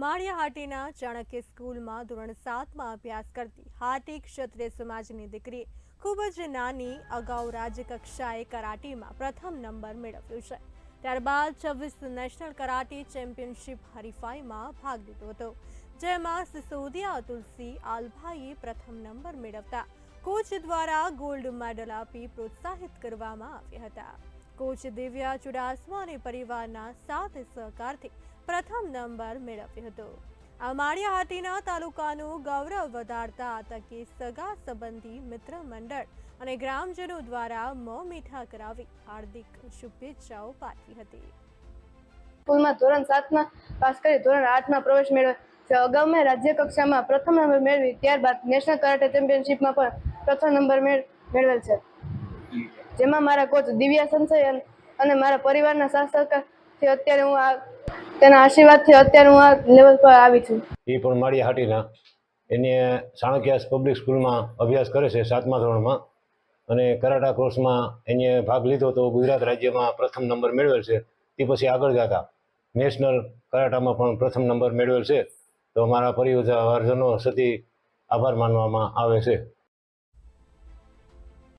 માળિયાહાટીના ચાણક્ય સ્કૂલમાં ધોરણ સાતમાં અભ્યાસ કરતી હાટી ક્ષત્રિય સમાજની દીકરીએ ખૂબ જ નાની અગાઉ રાજ્યકક્ષાએ કરાટીમાં પ્રથમ નંબર મેળવ્યો છે. ત્યારબાદ છવ્વીસ નેશનલ કરાટી ચેમ્પિયનશિપ હરીફાઈમાં ભાગ લીધો હતો. જેમાં સિસોદિયા તુલસી આલભાઈએ પ્રથમ નંબર મેળવતા કોચ દ્વારા ગોલ્ડ મેડલ આપી પ્રોત્સાહિત કરવામાં આવ્યા હતા. કોચ દિવ્યા ચુડાસમા અને પરિવારના સાથ સહકારથી પ્રથમ નંબર મેળવ્યો હતો. આ માળિયાહાટીના તાલુકાનું ગૌરવ વધારતા આતકી સગા સંબંધી મિત્ર મંડળ અને ગ્રામજનો દ્વારા મોં મીઠા કરાવી હાર્દિક શુભેચ્છાઓ પાઠવી હતી. સ્કૂલમાં ધોરણ સાતમાં પાસ કરી ધોરણ આઠમાં પ્રવેશ મેળવ્યો. અગાઉ મેં રાજ્ય કક્ષામાં પ્રથમ નંબર મેળવી, ત્યારબાદ નેશનલ કરાટે ચેમ્પિયનશિપમાં પણ પ્રથમ નંબર મેળ, મેળવેલ છે. જેમાં મારા કોચ દિવ્યા સંશય અને- મારા પરિવારના સાથ સહકારથી અત્યારે હું આ તેના આશીર્વાદથી અત્યારે હું આ લેવલ પર આવી છું. એ પણ મારી હાટીના. એને ચાણક્યાસ પબ્લિક સ્કૂલમાં અભ્યાસ કરે છે સાતમા ધોરણમાં. અને કરાટા કોર્સમાં એને ભાગ લીધો તો ગુજરાત રાજ્યમાં પ્રથમ નંબર મેળવેલ છે. તે પછી આગળ જતા નેશનલ કરાટામાં પણ પ્રથમ નંબર મેળવેલ છે. તો અમારા પરિવારજનો સતી આભાર માનવામાં આવે છે.